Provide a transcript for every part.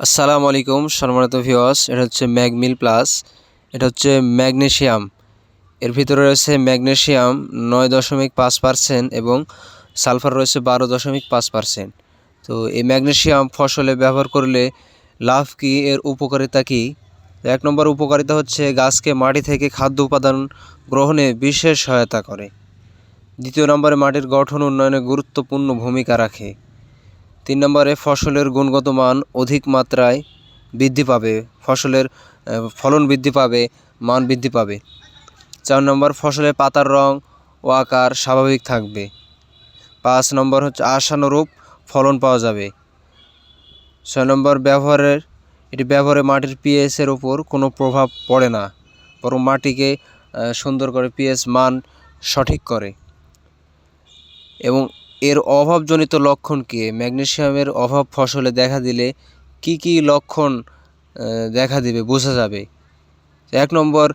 আসসালামু আলাইকুম, সম্মানিত ভিওয়াস এটা হচ্ছে ম্যাগমিল প্লাস এটা হচ্ছে ম্যাগনেশিয়াম এর ভিতরে রয়েছে ম্যাগনেশিয়াম নয় দশমিক পাঁচ পার্সেন্ট এবং সালফার রয়েছে বারো দশমিক পাঁচ পার্সেন্ট তো এই ম্যাগনেশিয়াম ফসলে ব্যবহার করলে লাভ কি, এর উপকারিতা কি? এক নম্বর উপকারিতা হচ্ছে গাছকে মাটি থেকে খাদ্য উপাদান গ্রহণে বিশেষ সহায়তা করে। দ্বিতীয় নম্বরে মাটির গঠন উন্নয়নে গুরুত্বপূর্ণ ভূমিকা রাখে। তিন নম্বরে, ফসলের গুণগত মান অধিক মাত্রায় বৃদ্ধি পাবে, ফসলের ফলন বৃদ্ধি পাবে, মান বৃদ্ধি পাবে। চার নম্বর, ফসলের পাতার রং ও আকার স্বাভাবিক থাকবে। পাঁচ নম্বর হচ্ছে, আশানুরূপ ফলন পাওয়া যাবে। ছয় নম্বর, ব্যবহারের, এটি ব্যবহারে মাটির পিএসের ওপর কোনো প্রভাব পড়ে না, বরং মাটিকে সুন্দর করে পিএস মান সঠিক করে। এবং এর অভাবজনিত লক্ষণ কী ম্যাগনেসিয়ামের অভাব ফসলে দেখা দিলে কি কি লক্ষণ দেখা দিবে, বোঝা যাবে। এক নম্বর,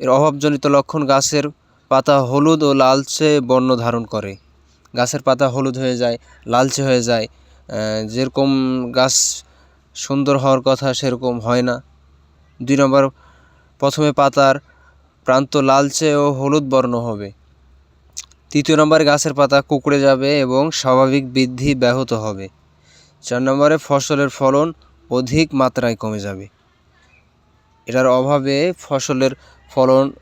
এর অভাবজনিত লক্ষণ গাছের পাতা হলুদ ও লালচে বর্ণ ধারণ করে। গাছের পাতা হলুদ হয়ে যায়, লালচে হয়ে যায় যেরকম গাছ সুন্দর হওয়ার কথা সেরকম হয় না। দুই নম্বর, প্রথমে পাতার প্রান্ত লালচে ও হলুদ বর্ণ হবে। তৃতীয় নম্বরে গাছের পাতা কুকড়ে যাবে এবং স্বাভাবিক বৃদ্ধি ব্যাহত হবে। চার নম্বরে ফসলের ফলন অধিক মাত্রায় কমে যাবে। এটার অভাবে ফসলের ফলন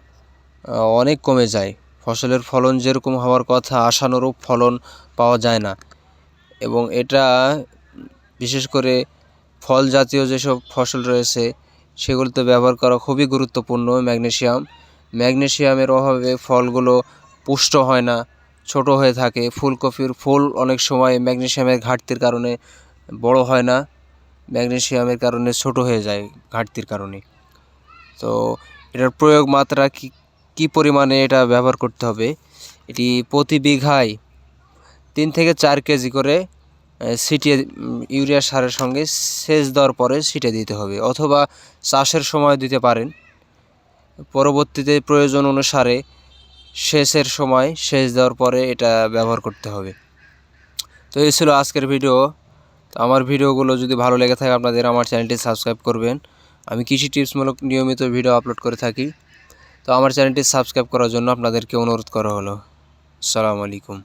অনেক কমে যায়। ফসলের ফলন যেরকম হওয়ার কথা, আশানুরূপ ফলন পাওয়া যায় না। এবং এটা, বিশেষ করে ফল জাতীয় যেসব ফসল রয়েছে, সেগুলোতে ব্যবহার করা খুবই গুরুত্বপূর্ণ, ম্যাগনেশিয়াম। ম্যাগনেশিয়ামের অভাবে ফলগুলো পুষ্ট হয় না, ছোট হয়ে থাকে। ফুলকপির ফুল অনেক সময় ম্যাগনেসিয়ামের ঘাটতির কারণে বড় হয় না ম্যাগনেসিয়ামের কারণে ছোট হয়ে যায় ঘাটতির কারণে। তো এটার প্রয়োগ মাত্রা কি, কী পরিমাণে এটা ব্যবহার করতে হবে? এটি প্রতি বিঘায় তিন থেকে চার কেজি করে ছিটিয়ে ইউরিয়া সারের সঙ্গে সেচ দেওয়ার পরে ছিটিয়ে দিতে হবে অথবা চাষের সময় দিতে পারেন। পরবর্তীতে প্রয়োজন অনুসারে সেচের সময়, শেষ দেওয়ার পরে এটা ব্যবহার করতে হবে। তো এই ছিল আজকের ভিডিও। তো আমার ভিডিওগুলো যদি ভালো লেগে থাকে আপনাদের, আমার চ্যানেলটি সাবস্ক্রাইব করবেন। আমি কৃষি টিপসমূলক নিয়মিত ভিডিও আপলোড করে থাকি। তো আমার চ্যানেলটি সাবস্ক্রাইব করার জন্য আপনাদেরকে অনুরোধ করা হলো। সালামু আলাইকুম।